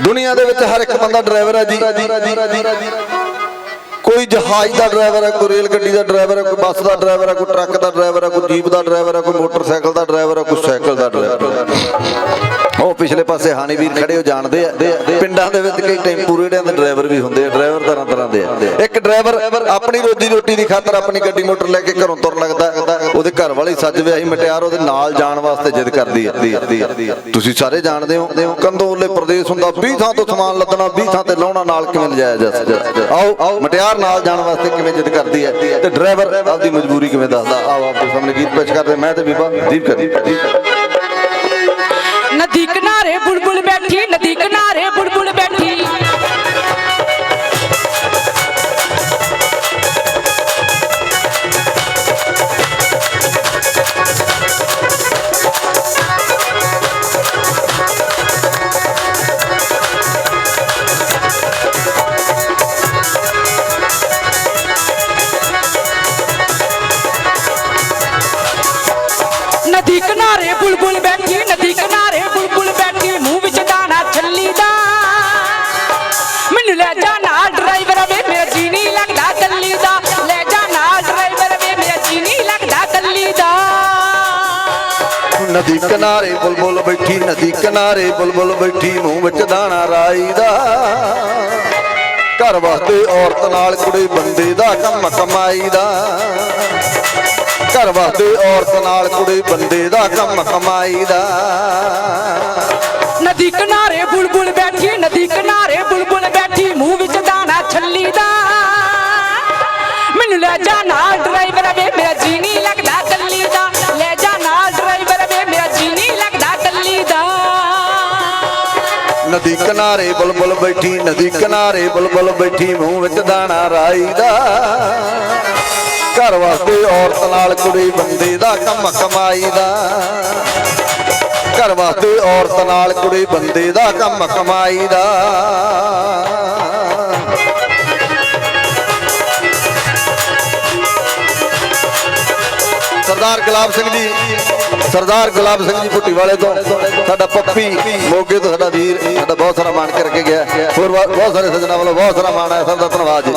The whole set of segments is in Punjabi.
ਦੁਨੀਆ ਦੇ ਵਿੱਚ ਹਰ ਇੱਕ ਬੰਦਾ ਡਰਾਈਵਰ ਹੈ ਜੀ। ਕੋਈ ਜਹਾਜ਼ ਦਾ ਡਰਾਈਵਰ ਹੈ, ਕੋਈ ਰੇਲ ਗੱਡੀ ਦਾ ਡਰਾਈਵਰ ਹੈ, ਕੋਈ ਬੱਸ ਦਾ ਡਰਾਈਵਰ ਹੈ, ਕੋਈ ਟਰੱਕ ਦਾ ਡਰਾਈਵਰ ਹੈ, ਕੋਈ ਜੀਪ ਦਾ ਡਰਾਈਵਰ ਹੈ, ਕੋਈ ਮੋਟਰਸਾਈਕਲ ਦਾ ਡਰਾਈਵਰ ਹੈ, ਕੋਈ ਸਾਈਕਲ ਦਾ ਡਰਾਈਵਰ ਹੈ। ਉਹ ਪਿਛਲੇ ਪਾਸੇ ਹਾਨੀ ਵੀਰ ਖੜੇ ਹੋ ਜਾਣਦੇ ਆ ਪਿੰਡਾਂ ਦੇ ਵਿੱਚ ਕਈ ਟੈਂਪੂ ਰੇੜਿਆਂ ਦੇ ਡਰਾਈਵਰ ਵੀ ਹੁੰਦੇ ਆ, ਡਰਾਈਵਰ ਤਰ੍ਹਾਂ ਤਰ੍ਹਾਂ ਦੇ ਆ। ਇੱਕ ਡਰਾਈਵਰ ਆਪਣੀ ਰੋਜੀ ਰੋਟੀ ਦੀ ਖਾਤਰ ਆਪਣੀ ਗੱਡੀ ਮੋਟਰ ਲੈ ਕੇ ਘਰੋਂ ਤੁਰ ਲੱਗਦਾ, ਉਹਦੇ ਘਰ ਵਾਲੀ ਸੱਜ ਵਿਆਹੀ ਮਟਿਆਰ ਉਹਦੇ ਨਾਲ ਜਾਣ ਵਾਸਤੇ ਜਿੱਦ ਕਰਦੀ ਆ। ਤੁਸੀਂ ਸਾਰੇ ਜਾਣਦੇ ਹੋ, ਕੰਦੋਲੇ ਪ੍ਰਦੇਸ਼ ਹੁੰਦਾ 20 ਥਾਂ ਤੋਂ ਸਮਾਨ ਲੱਦਣਾ 20 ਥਾਂ ਤੇ ਲਾਉਣਾ, ਨਾਲ ਕਿਵੇਂ ਲਿਜਾਇਆ ਜਾ ਸਕਦਾ ਆਓ ਆਓ ਮਟਿਆਰ ਨਾਲ ਜਾਣ ਵਾਸਤੇ ਕਿਵੇਂ ਜਿੱਦ ਕਰਦੀ ਹੈ ਤੇ ਡਰਾਈਵਰ ਆਪਦੀ ਮਜਬੂਰੀ ਕਿਵੇਂ ਦੱਸਦਾ? ਆਓ, ਆਪਦੇ ਸਾਹਮਣੇ ਗੀਤ ਪੇਸ਼ ਕਰਦੇ ਮੈਂ ਤੇ ਬੀਬਾ ਦੀਪ ਕਰੀ ਨਦੀ ਕਿਨਾਰੇ ਬੁਲਬੁਲ ਬੈਠੀ, ਨਦੀ ਕਿਨਾਰੇ ਬੁਲਬੁਲ ਬੈਠੀ, ਮੂੰਹ ਵਿੱਚ ਦਾਣਾ ਰਾਈ ਦਾ ਘਰ ਵਾਸਤੇ ਔਰਤ ਨਾਲ ਕੁੜੀ, ਬੰਦੇ ਦਾ ਕੰਮ ਕਮਾਈ ਦਾ ਘਰ ਵਾਸਤੇ ਔਰਤ ਨਾਲ ਕੁੜੀ, ਬੰਦੇ ਦਾ ਕੰਮ ਕਮਾਈ ਦਾ ਨਦੀ ਕਿਨਾਰੇ ਬੁਲਬੁਲ ਬੈਠੀ, ਨਦੀ ਕਿਨਾਰੇ ਬੁਲਬੁਲ ਬੈਠੀ, ਮੂੰਹ ਵਿੱਚ ਦਾਣਾ ਛੱਲੀ ਦਾ ਮੈਨੂੰ ਲੈ ਜਾ ਨਦੀ ਕਿਨਾਰੇ ਬੁਲਬੁਲ ਬੈਠੀ, ਨਦੀ ਕਿਨਾਰੇ ਬੁਲਬੁਲ ਬੈਠੀ, ਮੂੰਹ ਵਿੱਚ ਦਾਣਾ ਰਾਈ ਦਾ ਘਰ ਵਾਸਤੇ ਔਰਤ ਨਾਲ ਕੁੜੀ ਬੰਦੇ ਦਾ ਕੰਮ ਕਮਾਈ ਦਾ ਘਰ ਵਾਸਤੇ ਔਰਤ ਨਾਲ ਕੁੜੀ ਬੰਦੇ ਦਾ ਕੰਮ ਕਮਾਈ ਦਾ ਸਰਦਾਰ ਗੁਲਾਬ ਸਿੰਘ ਜੀ, ਸਰਦਾਰ ਗੁਲਾਬ ਸਿੰਘ ਜੀ ਭੁੱਟੀ ਵਾਲੇ ਤੋਂ। ਸਾਡਾ ਪੱਪੀ ਮੋਗੇ ਤੋਂ ਸਾਡਾ ਵੀਰ, ਸਾਡਾ ਬਹੁਤ ਸਾਰਾ ਮਾਣ ਕਰਕੇ ਗਿਆ। ਹੋਰ ਬਹੁਤ ਬਹੁਤ ਸਾਰੇ ਸੱਜਣਾ ਵੱਲੋਂ ਬਹੁਤ ਸਾਰਾ ਮਾਣ ਹੈ ਸਭ ਦਾ ਧੰਨਵਾਦ ਜੀ।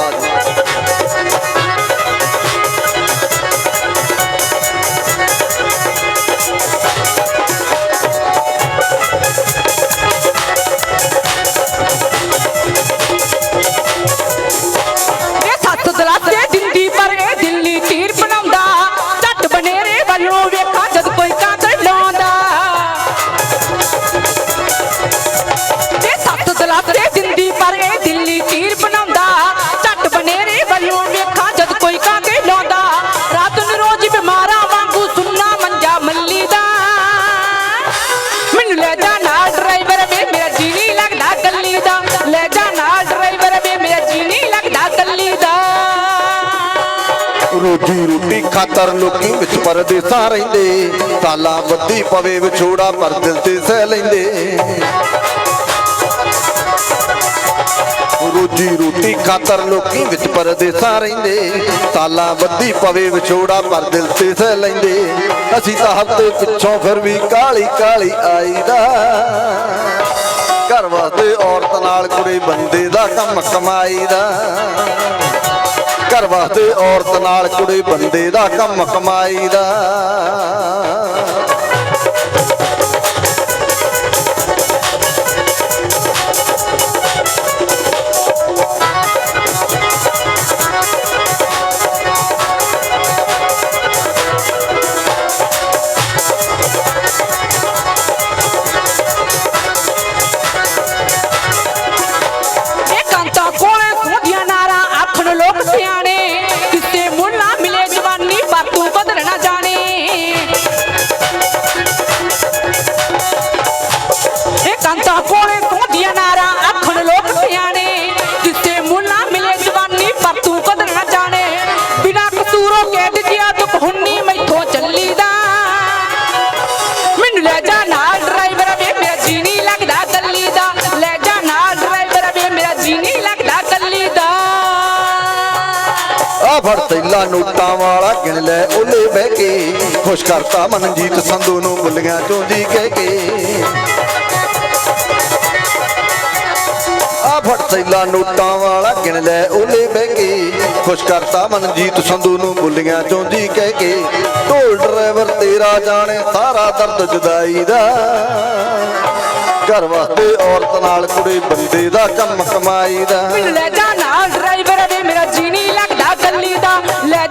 ਰੋਜੀ ਰੋਟੀ ਖਾਤਰ ਲੋਕੀ ਵਿੱਚ ਪਰਦੇਸਾਂ ਰਹਿੰਦੇ। ਸਾਲਾਂ ਬੱਦੀ ਪਵੇ, ਵਿਛੋੜਾ ਪਰ ਦਿਲ ਤੇ ਸਹਿ ਲੈਂਦੇ। ਰੋਜੀ ਰੋਟੀ ਖਾਤਰ ਲੋਕੀ ਵਿੱਚ ਪਰਦੇਸਾਂ ਰਹਿੰਦੇ। ਸਾਲਾਂ ਬੱਦੀ ਪਵੇ, ਵਿਛੋੜਾ ਪਰ ਦਿਲ ਤੇ ਸਹਿ ਲੈਂਦੇ। ਅਸੀਂ ਤਾਂ ਹੱਥ ਪਿੱਛੋਂ ਫਿਰ ਵੀ ਕਾਲੀ ਕਾਲੀ ਆਈਦਾ। ਘਰ ਵਾਸਤੇ ਔਰਤ ਨਾਲ ਕੁੜੀ ਬੰਦੇ ਦਾ ਕੰਮ ਕਮਾਈ ਦਾ ਘਰ ਵਾਸਤੇ ਔਰਤ ਨਾਲ ਕੁੜੀ ਬੰਦੇ ਦਾ ਕੰਮ ਕਮਾਈ ਦਾ ਮੈਨੂੰ ਲੈ ਜਾ ਨਾਲ ਡਰਾਈਵਰ ਵੇ, ਮੇਰਾ ਜੀ ਨਹੀਂ ਲੱਗਦਾ ਗੱਲੀ ਦਾ। ਲੈ ਜਾ ਨਾਲ ਡਰਾਈਵਰ ਵੇ, ਮੇਰਾ ਜੀ ਨਹੀਂ ਲੱਗਦਾ ਗੱਲੀ ਦਾ। ਆ ਫੜ ਤੈਲਾ ਨੋਟਾਂ ਵਾਲਾ ਗਿਣ ਲੈ ਉਹਲੇ ਬਹਿ ਕੇ। ਖੁਸ਼ ਕਰਤਾ ਮਨਜੀਤ ਸੰਧੂ ਨੂੰ ਬੁੱਲੀਆਂ ਚੋਂ ਜੀ ਕਹਿ ਕੇ। ਸੈਲਾ ਨੋਟਾਂ ਵਾਲਾ ਗਿਣ ਲੈ ਉਹਲੇ ਬਹਿ ਕੇ। ਖੁਸ਼ ਕਰਤਾ ਮਨਜੀਤ ਸੰਧੂ ਨੂੰ ਬੁੱਲੀਆਂ ਚੋਂ ਕਹਿ ਕੇ। ਢੋਲ ਡਰਾਈਵਰ ਤੇਰਾ ਜਾਣੇ, ਸਾਰਾ ਦਰਦ ਜਦਾਈ ਦਾ। ਘਰ ਵਾਸਤੇ ਔਰਤ ਨਾਲ ਕੁੜੀ ਬੰਦੇ ਦਾ ਕੰਮ ਕਮਾਈ ਦਾ। ਲੈ ਜਾ ਨਾਲ ਡਰਾਈਵਰ ਵੇ ਮੇਰਾ ਜੀ ਨਹੀਂ ਲੱਗਦਾ ਗੱਲੀ ਦਾ। ਲੈ